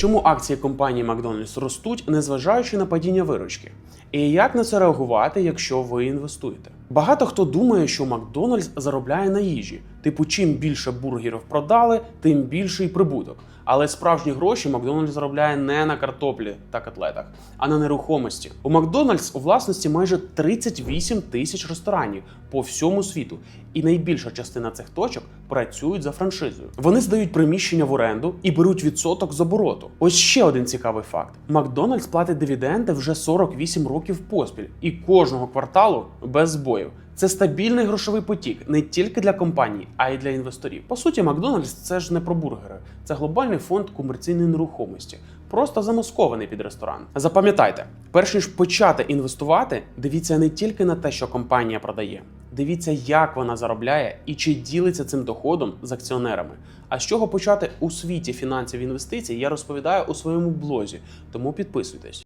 Чому акції компанії Макдональдс ростуть, незважаючи на падіння виручки? І як на це реагувати, якщо ви інвестуєте? Багато хто думає, що Макдональдс заробляє на їжі. Типу, чим більше бургерів продали, тим більший прибуток. Але справжні гроші Макдональдс заробляє не на картоплі та котлетах, а на нерухомості. У Макдональдс у власності майже 38 тисяч ресторанів по всьому світу, і найбільша частина цих точок працюють за франшизою. Вони здають приміщення в оренду і беруть відсоток з обороту. Ось ще один цікавий факт: Макдональдс платить дивіденди вже 48 років поспіль, і кожного кварталу без збоїв. Це стабільний грошовий потік не тільки для компаній, а й для інвесторів. По суті, Макдональдс це ж не про бургери, це глобальний фонд комерційної нерухомості, просто замаскований під ресторан. Запам'ятайте, перш ніж почати інвестувати, дивіться не тільки на те, що компанія продає. Дивіться, як вона заробляє і чи ділиться цим доходом з акціонерами. А з чого почати у світі фінансів інвестицій, я розповідаю у своєму блозі, тому підписуйтесь.